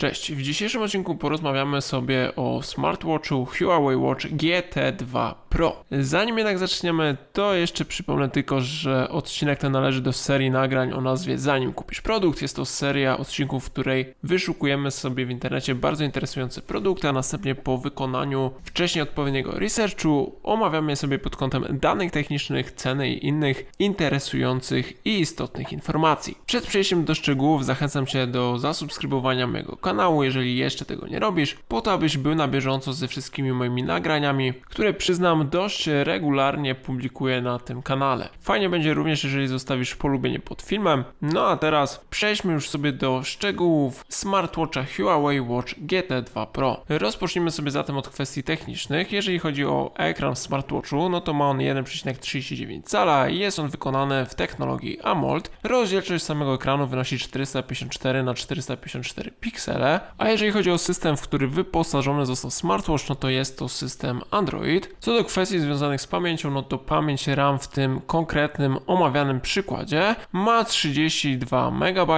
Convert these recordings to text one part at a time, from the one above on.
Cześć, w dzisiejszym odcinku porozmawiamy sobie o smartwatchu Huawei Watch GT2 Pro. Zanim jednak zaczniemy, to jeszcze przypomnę tylko, że odcinek ten należy do serii nagrań o nazwie Zanim kupisz produkt. Jest to seria odcinków, w której wyszukujemy sobie w internecie bardzo interesujące produkty, a następnie po wykonaniu wcześniej odpowiedniego researchu omawiamy je sobie pod kątem danych technicznych, ceny i innych interesujących i istotnych informacji. Przed przejściem do szczegółów zachęcam Cię do zasubskrybowania mojego kanału, jeżeli jeszcze tego nie robisz, po to abyś był na bieżąco ze wszystkimi moimi nagraniami, które przyznam dość regularnie publikuję na tym kanale. Fajnie będzie również, jeżeli zostawisz polubienie pod filmem. No a teraz przejdźmy już sobie do szczegółów smartwatcha Huawei Watch GT2 Pro. Rozpocznijmy sobie zatem od kwestii technicznych. Jeżeli chodzi o ekran smartwatchu, no to ma on 1,39 cala i jest on wykonany w technologii AMOLED. Rozdzielczość samego ekranu wynosi 454 na 454 piksele, a jeżeli chodzi o system, w który wyposażony został smartwatch, no to jest to system Android. Co do kwestii związanych z pamięcią, no to pamięć RAM w tym konkretnym omawianym przykładzie ma 32 MB,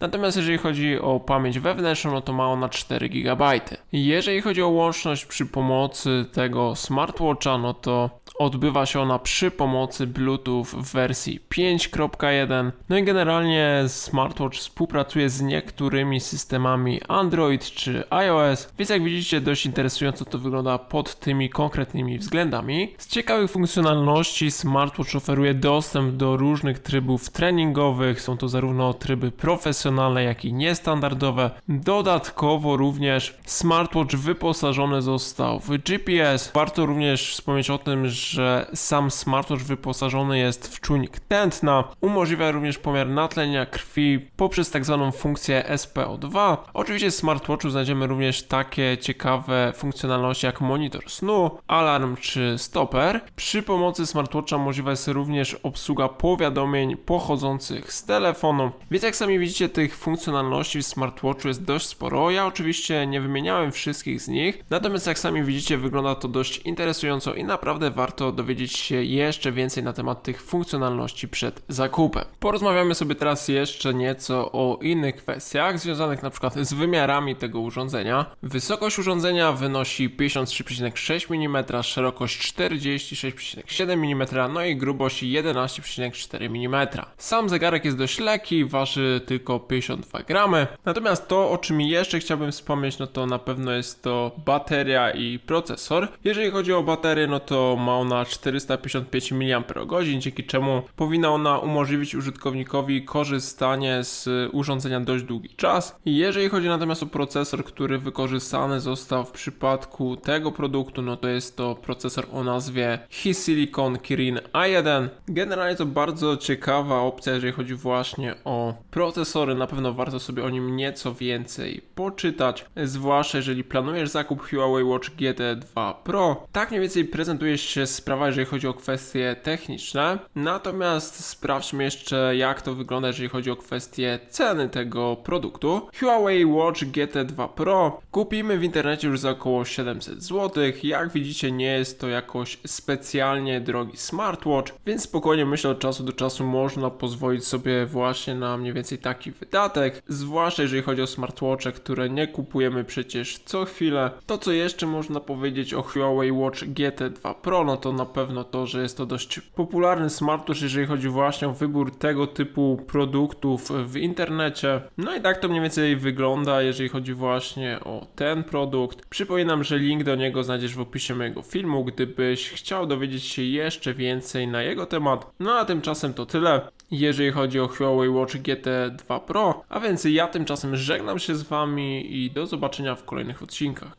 natomiast jeżeli chodzi o pamięć wewnętrzną, no to ma ona 4 GB. Jeżeli chodzi o łączność przy pomocy tego smartwatcha, no to odbywa się ona przy pomocy Bluetooth w wersji 5.1. No i generalnie smartwatch współpracuje z niektórymi systemami Android czy iOS, więc jak widzicie dość interesująco to wygląda pod tymi konkretnymi względami. Z ciekawych funkcjonalności smartwatch oferuje dostęp do różnych trybów treningowych, są to zarówno tryby profesjonalne, jak i niestandardowe. Dodatkowo również smartwatch wyposażony został w GPS. Warto również wspomnieć o tym, że sam smartwatch wyposażony jest w czujnik tętna. Umożliwia również pomiar natlenia krwi poprzez tak zwaną funkcję SPO2. Oczywiście w smartwatchu znajdziemy również takie ciekawe funkcjonalności jak monitor snu, alarm czy stoper. Przy pomocy smartwatcha możliwa jest również obsługa powiadomień pochodzących z telefonu. Więc jak sami widzicie, tych funkcjonalności w smartwatchu jest dość sporo. Ja oczywiście nie wymieniałem wszystkich z nich, natomiast jak sami widzicie, wygląda to dość interesująco i naprawdę warto dowiedzieć się jeszcze więcej na temat tych funkcjonalności przed zakupem. Porozmawiamy sobie teraz jeszcze nieco o innych kwestiach związanych na przykład z wymiarami tego urządzenia. Wysokość urządzenia wynosi 53,6 mm, szerokość 46,7 mm, no i grubość 11,4 mm. Sam zegarek jest dość lekki, waży tylko 52 gramy. Natomiast to, o czym jeszcze chciałbym wspomnieć, no to na pewno jest to bateria i procesor. Jeżeli chodzi o baterię, no to ma ona 455 mAh, dzięki czemu powinna ona umożliwić użytkownikowi korzystanie z urządzenia dość długi czas. Jeżeli chodzi natomiast o procesor, który wykorzystany został w przypadku tego produktu, no to jest to procesor o nazwie Hisilicon Kirin A1. Generalnie to bardzo ciekawa opcja, jeżeli chodzi właśnie o procesory. Na pewno warto sobie o nim nieco więcej poczytać, zwłaszcza jeżeli planujesz zakup Huawei Watch GT2 Pro. Tak mniej więcej prezentuje się sprawa, jeżeli chodzi o kwestie techniczne. Natomiast sprawdźmy jeszcze, jak to wygląda, jeżeli chodzi o kwestie ceny tego produktu. Huawei Watch GT2 Pro kupimy w internecie już za około 700 zł. Jak widzicie, nie jest to jakoś specjalnie drogi smartwatch, więc spokojnie myślę, od czasu do czasu można pozwolić sobie właśnie na mniej więcej taki wydatek. Zwłaszcza jeżeli chodzi o smartwatche, które nie kupujemy przecież co chwilę. To, co jeszcze można powiedzieć o Huawei Watch GT2 Pro, no to na pewno to, że jest to dość popularny smartwatch, jeżeli chodzi właśnie o wybór tego typu produktów w internecie. No i tak to mniej więcej wygląda, jeżeli chodzi właśnie o ten produkt. Przypominam, że link do niego znajdziesz w opisie mojego filmu, gdybyś chciał dowiedzieć się jeszcze więcej na jego temat. No a tymczasem to tyle jeżeli chodzi o Huawei Watch GT2 Pro. A więc ja tymczasem żegnam się z Wami i do zobaczenia w kolejnych odcinkach.